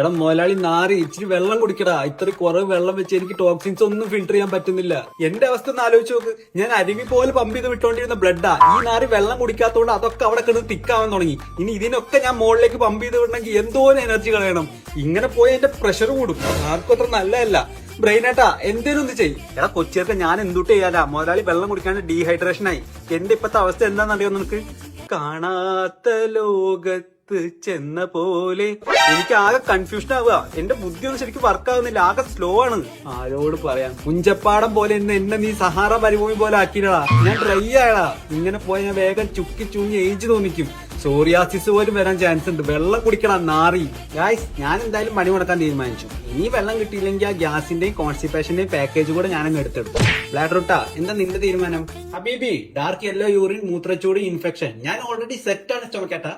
എടാ മുതലാളി നാറി ഇച്ചിരി വെള്ളം കുടിക്കടാ. ഇത്ര കുറവ് വെള്ളം വെച്ച് എനിക്ക് ടോക്സിൻസ് ഒന്നും ഫിൽട്ടർ ചെയ്യാൻ പറ്റുന്നില്ല. എന്റെ അവസ്ഥ ഒന്ന് ആലോചിച്ച് നോക്ക്. ഞാൻ അരുവി പോലെ പമ്പ് ചെയ്ത് വിട്ടോണ്ടിരുന്ന ബ്ലഡാ ഈ നാറി വെള്ളം കുടിക്കാത്തതുകൊണ്ട് അതൊക്കെ അവിടെ കിടന്ന് തിക്കാവാൻ തുടങ്ങി. ഇനി ഇതിനൊക്കെ ഞാൻ മുകളിലേക്ക് പമ്പ് ചെയ്ത് വിടണമെങ്കിൽ എന്തോരം എനർജി കളയണം ഇങ്ങനെ പോയി എന്റെ പ്രഷർ കൂടും. ആർക്കും അത്ര നല്ലതല്ല. ബ്രെയിനേട്ടാ എന്തേലും ഒന്ന് ചെയ്യും. എടാ കൊച്ചിയൊക്കെ ഞാൻ എന്തുട്ട് ചെയ്യാലാ മുതലാളി വെള്ളം കുടിക്കാണ്ട് ഡീഹൈഡ്രേഷൻ ആയി. എന്റെ ഇപ്പത്തെ അവസ്ഥ എന്താണെന്നറിയോ നിനക്ക്? കാണാത്ത ലോകത്ത് ചെന്ന പോലെ എനിക്ക് ആകെ കൺഫ്യൂഷൻ ആവുക. എന്റെ ബുദ്ധി ഒന്നും ശരിക്കും വർക്ക് ആവുന്നില്ല. ആകെ സ്ലോ ആണ്. ആരോട് പറയാം? കുഞ്ചപ്പാടം പോലെ എന്നെ എന്നെ നീ സഹാറ മരുഭൂമി പോലെ ആക്കിയിടാ ഞാൻ ഡ്രൈ ആയടാ. ഇങ്ങനെ പോയ ഞാൻ വേഗം ചുക്കി ചൂങ്ങി ഏജ് തോന്നിക്കും. സോറിയാസിസ് പോലും വരാൻ ചാൻസ് ഉണ്ട്. വെള്ളം കുടിക്കണം നാറി. ഗായ്സ് ഞാൻ എന്തായാലും പണി മുടക്കാൻ തീരുമാനിച്ചു. ഇനി വെള്ളം കിട്ടിയില്ലെങ്കിൽ ആ ഗ്യാസിന്റെയും കോൺസ്റ്റിപ്പേഷന്റെയും പാക്കേജ് കൂടെ ഞാനങ്ങ് എടുത്തെടുത്തു. ബ്ലാഡ്രൂട്ടാ എന്താ നിന്റെ തീരുമാനം? ഹബീബി ഡാർക്ക് യെല്ലോ യൂറിൻ മൂത്രച്ചൂട് ഇൻഫെക്ഷൻ ഞാൻ ഓൾറെഡി സെറ്റ് ആണ് സ്റ്റോമക്കേട്ടാ